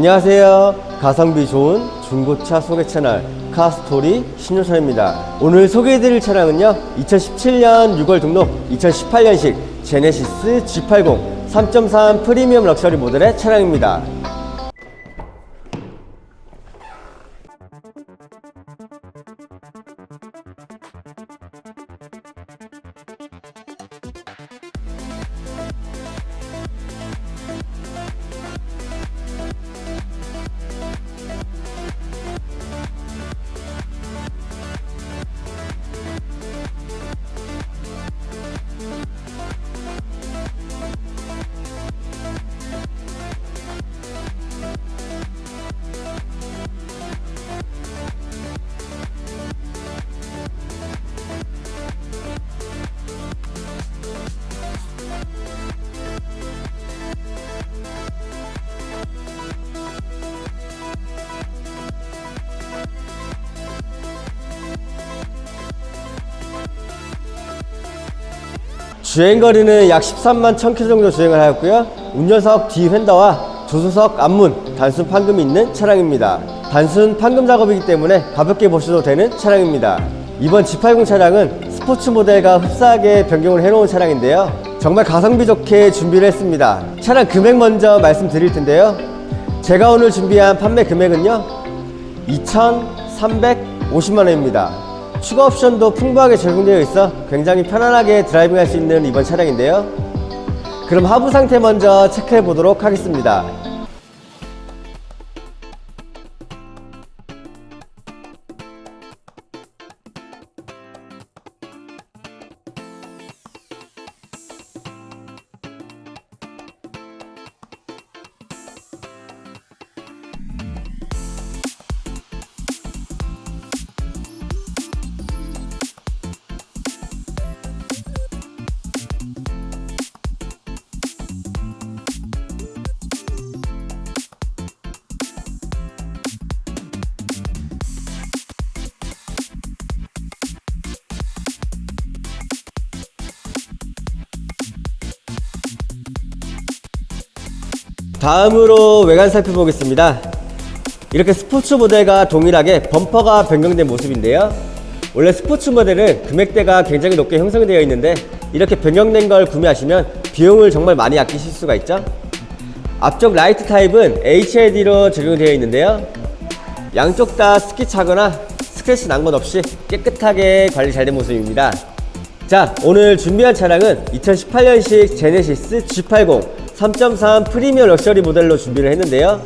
안녕하세요. 가성비 좋은 중고차 소개 채널 카스토리 신효선입니다. 오늘 소개해드릴 차량은요. 2017년 6월 등록 2018년식 제네시스 G80 3.3 프리미엄 럭셔리 모델의 차량입니다. 주행거리는 약 13만 1000km 정도 주행을 하였고요. 운전석 뒤 휀더와 조수석 앞문 단순 판금이 있는 차량입니다. 단순 판금 작업이기 때문에 가볍게 보셔도 되는 차량입니다. 이번 G80 차량은 스포츠 모델과 흡사하게 변경을 해놓은 차량인데요. 정말 가성비 좋게 준비를 했습니다. 차량 금액 먼저 말씀드릴 텐데요. 제가 오늘 준비한 판매 금액은요. 2,350만 원입니다. 추가 옵션도 풍부하게 적용되어 있어 굉장히 편안하게 드라이빙 할 수 있는 이번 차량인데요. 그럼 하부 상태 먼저 체크해 보도록 하겠습니다. 다음으로 외관 살펴보겠습니다. 이렇게 스포츠 모델과 동일하게 범퍼가 변경된 모습인데요. 원래 스포츠 모델은 금액대가 굉장히 높게 형성되어 있는데 이렇게 변경된 걸 구매하시면 비용을 정말 많이 아끼실 수가 있죠. 앞쪽 라이트 타입은 HID로 적용되어 있는데요. 양쪽 다 스키 차거나 스크래치 난 것 없이 깨끗하게 관리 잘 된 모습입니다. 자, 오늘 준비한 차량은 2018년식 제네시스 G80 3.3 프리미엄 럭셔리 모델로 준비를 했는데요.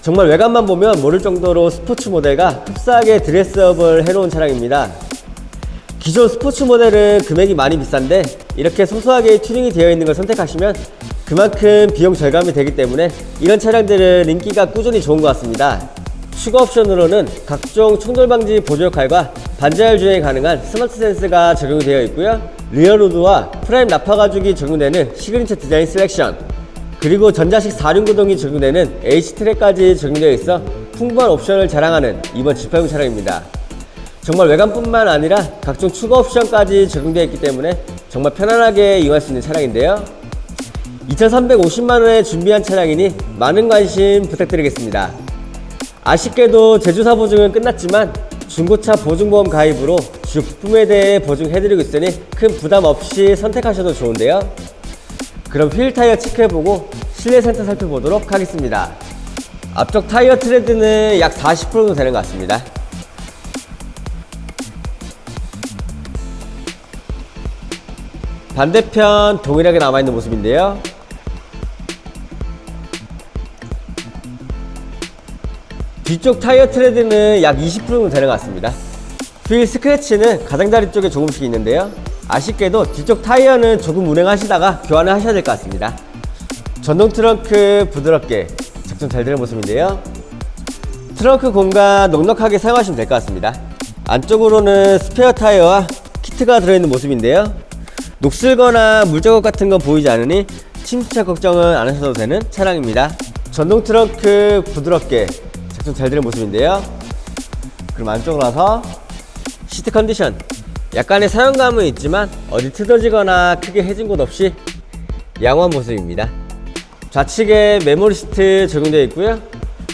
정말 외관만 보면 모를 정도로 스포츠 모델과 흡사하게 드레스업을 해놓은 차량입니다. 기존 스포츠 모델은 금액이 많이 비싼데 이렇게 소소하게 튜닝이 되어 있는 걸 선택하시면 그만큼 비용 절감이 되기 때문에 이런 차량들은 인기가 꾸준히 좋은 것 같습니다. 추가 옵션으로는 각종 충돌 방지 보조 역할과 반자율 주행이 가능한 스마트 센스가 적용되어 있고요. 리어 로드와 프라임 나파 가죽이 적용되는 시그니처 디자인 셀렉션 그리고 전자식 4륜 구동이 적용되는 H-트랙까지 적용되어 있어 풍부한 옵션을 자랑하는 이번 G80 차량입니다. 정말 외관뿐만 아니라 각종 추가 옵션까지 적용되어 있기 때문에 정말 편안하게 이용할 수 있는 차량인데요. 2,350만원에 준비한 차량이니 많은 관심 부탁드리겠습니다. 아쉽게도 제조사 보증은 끝났지만 중고차 보증보험 가입으로 주 부품에 대해 보증해드리고 있으니 큰 부담 없이 선택하셔도 좋은데요. 그럼 휠 타이어 체크해보고 실내 센터 살펴보도록 하겠습니다. 앞쪽 타이어 트레드는 약 40% 정도 되는 것 같습니다. 반대편 동일하게 남아있는 모습인데요. 뒤쪽 타이어 트레드는 약 20% 정도 되는 것 같습니다. 휠 스크래치는 가장자리 쪽에 조금씩 있는데요. 아쉽게도 뒤쪽 타이어는 조금 운행하시다가 교환을 하셔야 될 것 같습니다. 전동 트렁크 부드럽게 작동 잘 되는 모습인데요. 트렁크 공간 넉넉하게 사용하시면 될 것 같습니다. 안쪽으로는 스페어 타이어와 키트가 들어있는 모습인데요. 녹슬거나 물자국 같은 건 보이지 않으니 침수차 걱정은 안 하셔도 되는 차량입니다. 전동 트렁크 부드럽게 작동 잘 되는 모습인데요. 그럼 안쪽으로 와서 시트 컨디션 약간의 사용감은 있지만 어디 틀어지거나 크게 해진 곳 없이 양호한 모습입니다. 좌측에 메모리 시트 적용되어 있고요.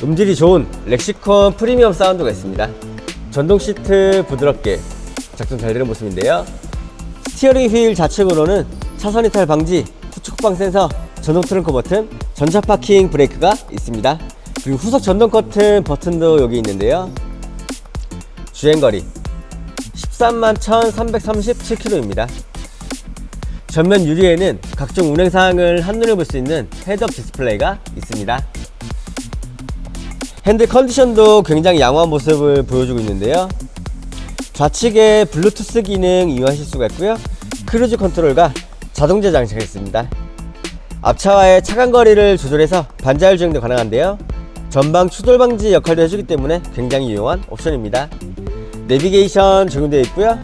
음질이 좋은 렉시콘 프리미엄 사운드가 있습니다. 전동 시트 부드럽게 작동 잘 되는 모습인데요. 스티어링 휠 좌측으로는 차선 이탈 방지, 후측방 센서, 전동 트렁크 버튼, 전차 파킹 브레이크가 있습니다. 그리고 후석 전동 커튼 버튼도 여기 있는데요. 주행거리 13만 1337km입니다. 전면 유리에는 각종 운행 사항을 한눈에 볼 수 있는 헤드업 디스플레이가 있습니다. 핸들 컨디션도 굉장히 양호한 모습을 보여주고 있는데요. 좌측에 블루투스 기능 이용하실 수가 있고요. 크루즈 컨트롤과 자동제 장치가 있습니다. 앞차와의 차간 거리를 조절해서 반자율 주행도 가능한데요. 전방 추돌 방지 역할도 해주기 때문에 굉장히 유용한 옵션입니다. 내비게이션 적용되어 있고요.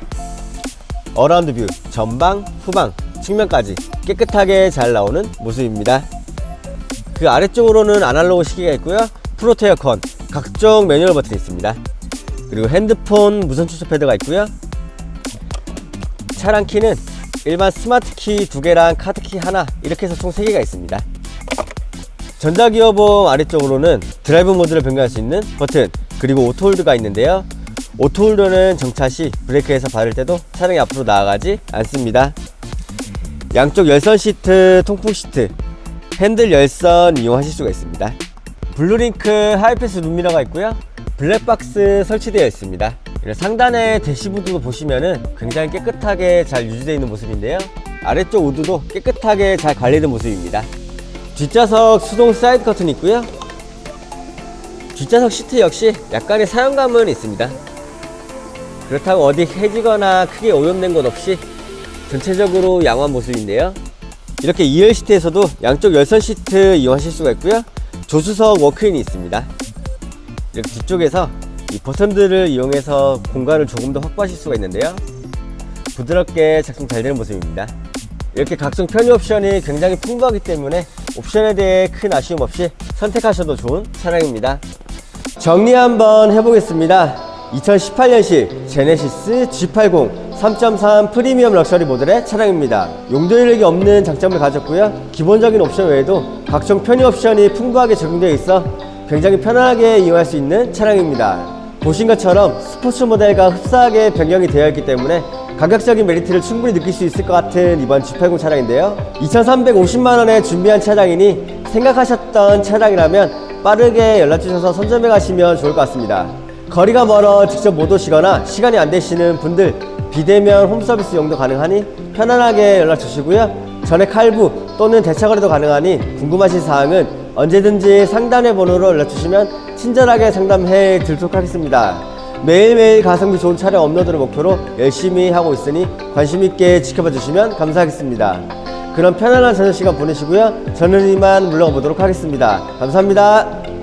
어라운드 뷰, 전방, 후방, 측면까지 깨끗하게 잘 나오는 모습입니다. 그 아래쪽으로는 아날로그 시계가 있고요. 프로테 어컨, 각종 매뉴얼 버튼이 있습니다. 그리고 핸드폰 무선 추적 패드가 있고요. 차량 키는 일반 스마트 키 두 개랑 카드 키 하나 이렇게 해서 총세 개가 있습니다. 전자기어봉 아래쪽으로는 드라이브 모드를 변경할 수 있는 버튼 그리고 오토홀드가 있는데요. 오토홀더는 정차 시 브레이크에서 받을 때도 차량이 앞으로 나아가지 않습니다. 양쪽 열선 시트, 통풍 시트, 핸들 열선 이용하실 수가 있습니다. 블루링크 하이패스 룸미러가 있고요. 블랙박스 설치되어 있습니다. 상단의 대시보드도 보시면은 굉장히 깨끗하게 잘 유지되어 있는 모습인데요. 아래쪽 우드도 깨끗하게 잘 관리된 모습입니다. 뒷좌석 수동 사이드 커튼이 있고요. 뒷좌석 시트 역시 약간의 사용감은 있습니다. 그렇다고 어디 해지거나 크게 오염된 것 없이 전체적으로 양호한 모습인데요. 이렇게 2열 시트에서도 양쪽 열선 시트 이용하실 수가 있고요. 조수석 워크인이 있습니다. 이렇게 뒤쪽에서 이 버튼들을 이용해서 공간을 조금 더 확보하실 수가 있는데요. 부드럽게 작동 잘 되는 모습입니다. 이렇게 각종 편의 옵션이 굉장히 풍부하기 때문에 옵션에 대해 큰 아쉬움 없이 선택하셔도 좋은 차량입니다. 정리 한번 해보겠습니다. 2018년식 제네시스 G80 3.3 프리미엄 럭셔리 모델의 차량입니다. 용도 인력이 없는 장점을 가졌고요. 기본적인 옵션 외에도 각종 편의 옵션이 풍부하게 적용되어 있어 굉장히 편안하게 이용할 수 있는 차량입니다. 보신 것처럼 스포츠 모델과 흡사하게 변경이 되어 있기 때문에 가격적인 메리트를 충분히 느낄 수 있을 것 같은 이번 G80 차량인데요. 2,350만원에 준비한 차량이니 생각하셨던 차량이라면 빠르게 연락 주셔서 선점해 가시면 좋을 것 같습니다. 거리가 멀어 직접 못 오시거나 시간이 안 되시는 분들 비대면 홈서비스 용도 가능하니 편안하게 연락 주시고요. 전액 할부 또는 대차 거래도 가능하니 궁금하신 사항은 언제든지 상담의 번호로 연락 주시면 친절하게 상담해 드리도록 하겠습니다. 매일매일 가성비 좋은 차량 업로드를 목표로 열심히 하고 있으니 관심 있게 지켜봐 주시면 감사하겠습니다. 그럼 편안한 저녁 시간 보내시고요. 저는 이만 물러가 보도록 하겠습니다. 감사합니다.